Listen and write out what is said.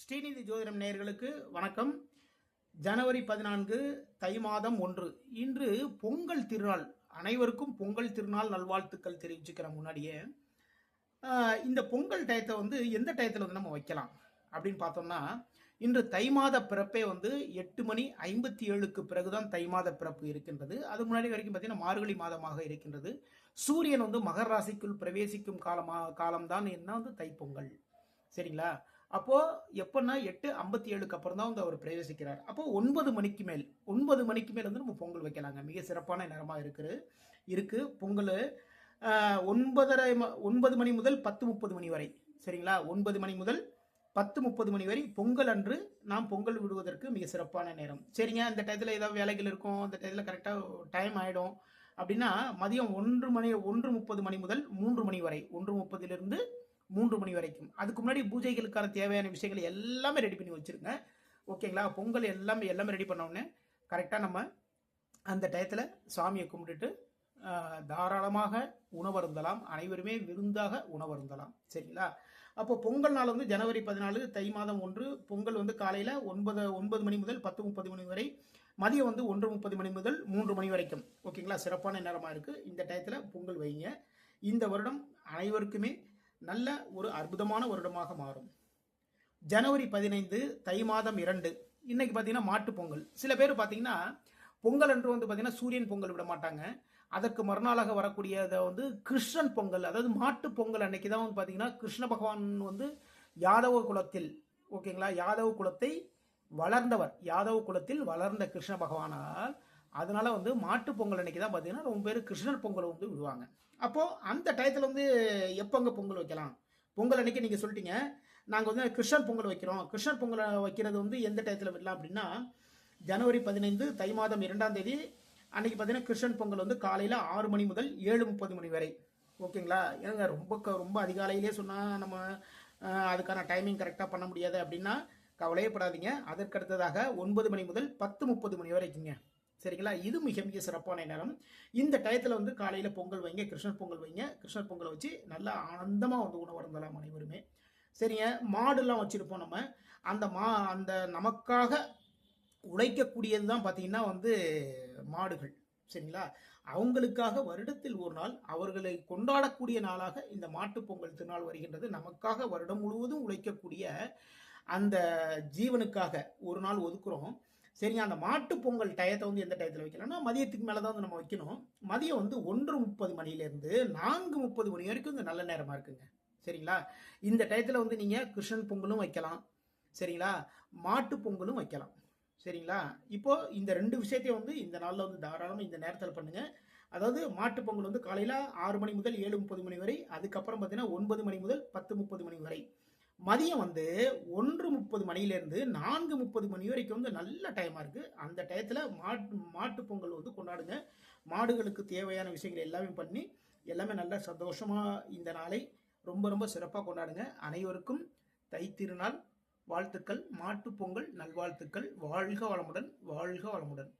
ஸ்ரீநிதி ஜோதிடம் நேயர்களுக்கு வணக்கம். ஜனவரி பதினான்கு தை மாதம் ஒன்று. இன்று பொங்கல் திருநாள். அனைவருக்கும் பொங்கல் திருநாள் நல்வாழ்த்துக்கள் தெரிவிச்சுக்கிற முன்னாடியே இந்த பொங்கல் டயத்தை வந்து எந்த டயத்தில் வந்து நம்ம வைக்கலாம் அப்படின்னு பார்த்தோம்னா இன்று தை மாத பிறப்பே வந்து எட்டு மணி ஐம்பத்தி ஏழுக்கு பிறகுதான் தை மாத பிறப்பு இருக்கின்றது. அது முன்னாடி வரைக்கும் பார்த்தீங்கன்னா மார்கழி மாதமாக இருக்கின்றது. சூரியன் வந்து மகர ராசிக்குள் பிரவேசிக்கும் காலமாக காலம்தான் என்ன வந்து தைப்பொங்கல். சரிங்களா? அப்போ எப்பன்னா எட்டு ஐம்பத்தி ஏழுக்கு அப்புறம் தான் வந்து அவர் பிரவேசிக்கிறார். அப்போ ஒன்பது மணிக்கு மேல் ஒன்பது மணிக்கு மேல் வந்து நம்ம பொங்கல் வைக்கலாங்க. மிக சிறப்பான நேரமாக இருக்குது. இருக்கு. பொங்கல் ஒன்பதரை ம- ஒன்பது மணி முதல் பத்து முப்பது மணி வரை. சரிங்களா? ஒன்பது மணி முதல் பத்து முப்பது மணி வரை பொங்கல் அன்று நாம் பொங்கல் விடுவதற்கு மிக சிறப்பான நேரம். சரிங்க? அந்த டயத்தில் ஏதாவது வேலைகள் இருக்கும்? அந்த டயத்தில் கரெக்டாக டைம் ஆகிடும் அப்படின்னா மதியம் ஒன்று மணி ஒன்று முப்பது மணி முதல் மூன்று மணி வரை. ஒன்று முப்பதிலிருந்து மூன்று மணி வரைக்கும். அதுக்கு முன்னாடி பூஜைகளுக்கான தேவையான விஷயங்கள் எல்லாமே ரெடி பண்ணி வச்சிருங்க. ஓகேங்களா பொங்கல் எல்லாமே எல்லாமே ரெடி பண்ணோன்னே கரெக்டாக நம்ம அந்த டயத்தில் சாமியை கும்பிட்டுட்டு தாராளமாக உணவருந்தலாம். அனைவருமே விருந்தாக உணவருந்தலாம். சரிங்களா? அப்போ பொங்கல் நாள் வந்து ஜனவரி பதினாலு தை மாதம் ஒன்று பொங்கல் வந்து காலையில் ஒன்பது ஒன்பது மணி முதல் பத்து முப்பது மணி வரை மதியம் வந்து ஒன்று முப்பது மணி முதல் மூன்று மணி வரைக்கும். ஓகேங்களா சிறப்பான நேரமாக இருக்குது இந்த டயத்தில் பொங்கல் வைங்க. இந்த வருடம் அனைவருக்குமே நல்ல ஒரு அற்புதமான வருடமாக மாறும். ஜனவரி பதினைந்து தை மாதம் இரண்டு. இன்னைக்கு பார்த்தீங்கன்னா மாட்டுப் பொங்கல். சில பேர் பார்த்தீங்கன்னா பொங்கல் என்று வந்து பார்த்தீங்கன்னா சூரியன் பொங்கல் விட மாட்டாங்க. அதற்கு மறுநாளாக வரக்கூடியதை வந்து கிருஷ்ணன் பொங்கல் அதாவது மாட்டுப் பொங்கல் அன்னைக்கு தான் வந்து பார்த்தீங்கன்னா கிருஷ்ண பகவான் வந்து யாதவ குலத்தில் ஓகேங்களா யாதவ குலத்தை வளர்ந்தவர். யாதவ குலத்தில் வளர்ந்த கிருஷ்ண பகவானால் அதனால வந்து மாட்டு பொங்கல் அன்னைக்கு தான் பார்த்தீங்கன்னா ரொம்ப பேர் கிருஷ்ணர் பொங்கல் வந்து விடுவாங்க. அப்போது அந்த டயத்தில் வந்து எப்போங்க பொங்கல் வைக்கலாம்? பொங்கல் அன்னைக்கு நீங்கள் சொல்லிட்டீங்க. நாங்கள் வந்து கிருஷ்ணன் பொங்கல் வைக்கிறோம். கிருஷ்ணன் பொங்கல் வைக்கிறது வந்து எந்த டயத்தில் விடலாம் அப்படின்னா ஜனவரி பதினைந்து தை மாதம் இரண்டாம் தேதி அன்னைக்கு பார்த்தீங்கன்னா கிருஷ்ணன் பொங்கல் வந்து காலையில் ஆறு மணி முதல் ஏழு முப்பது மணி வரை. ஓகேங்களா? ஏங்க ரொம்ப க- ரொம்ப அதிகாலையிலே சொன்னால் நம்ம அதுக்கான டைமிங் கரெக்டாக பண்ண முடியாது அப்படின்னா கவலையப்படாதீங்க அதற்கடுத்ததாக ஒன்பது மணி முதல் பத்து முப்பது மணி வரைக்குங்க. சரிங்களா? இது மிக மிக சிறப்பான நேரம். இந்த டயத்தில் வந்து காலையில் பொங்கல் வைங்க கிருஷ்ணர் பொங்கல் வைங்க. கிருஷ்ணர் பொங்கலை வச்சு நல்லா ஆனந்தமாக வந்து உணவருந்தலாம் அனைவருமே. சரிங்க? மாடுலாம் வச்சுருப்போம் நம்ம. அந்த மா அந்த நமக்காக உழைக்கக்கூடியது தான் பார்த்திங்கன்னா வந்து மாடுகள். சரிங்களா? அவங்களுக்காக வருடத்தில் ஒரு நாள் அவர்களை கொண்டாடக்கூடிய நாளாக இந்த மாட்டுப் பொங்கல் திருநாள் வருகின்றது. நமக்காக வருடம் முழுவதும் உழைக்கக்கூடிய அந்த ஜீவனுக்காக ஒரு நாள் ஒதுக்குறோம். சரிங்க அந்த மாட்டுப் பொங்கல் டயத்தை வந்து எந்த டயத்தில் வைக்கலாம்னா மதியத்துக்கு மேலே தான் வந்து நம்ம வைக்கணும். மதியம் வந்து ஒன்று முப்பது மணிலேருந்து நான்கு முப்பது மணி வரைக்கும் இந்த நல்ல நேரமாக இருக்குங்க. சரிங்களா? இந்த டயத்தில் வந்து நீங்கள் கிருஷ்ணன் பொங்கலும் வைக்கலாம். சரிங்களா? மாட்டுப் பொங்கலும் வைக்கலாம். சரிங்களா? இப்போ இந்த ரெண்டு விஷயத்தையும் வந்து இந்த நாளில் வந்து தாராளமாக இந்த நேரத்தில் பண்ணுங்க. அதாவது மாட்டு பொங்கல் வந்து காலையில் ஆறு மணி முதல் ஏழு முப்பது மணி வரை அதுக்கப்புறம் பார்த்தீங்கன்னா ஒன்பது மணி முதல் பத்து முப்பது மணி வரை. மதியம் வந்து ஒன்று முப்பது மணிலேருந்து நான்கு முப்பது மணி வரைக்கும் வந்து நல்ல டைமாக இருக்குது அந்த டயத்தில் மாட்டு மாட்டுப் பொங்கல் வந்து கொண்டாடுங்க. மாடுகளுக்கு தேவையான விஷயங்கள் எல்லாமே பண்ணி எல்லாமே நல்ல சந்தோஷமாக இந்த நாளை ரொம்ப ரொம்ப சிறப்பாக கொண்டாடுங்க. அனைவருக்கும் தைத்திருநாள் வாழ்த்துக்கள். மாட்டுப் பொங்கல் நல்வாழ்த்துக்கள். வாழ்க வளமுடன் வாழ்க வளமுடன்.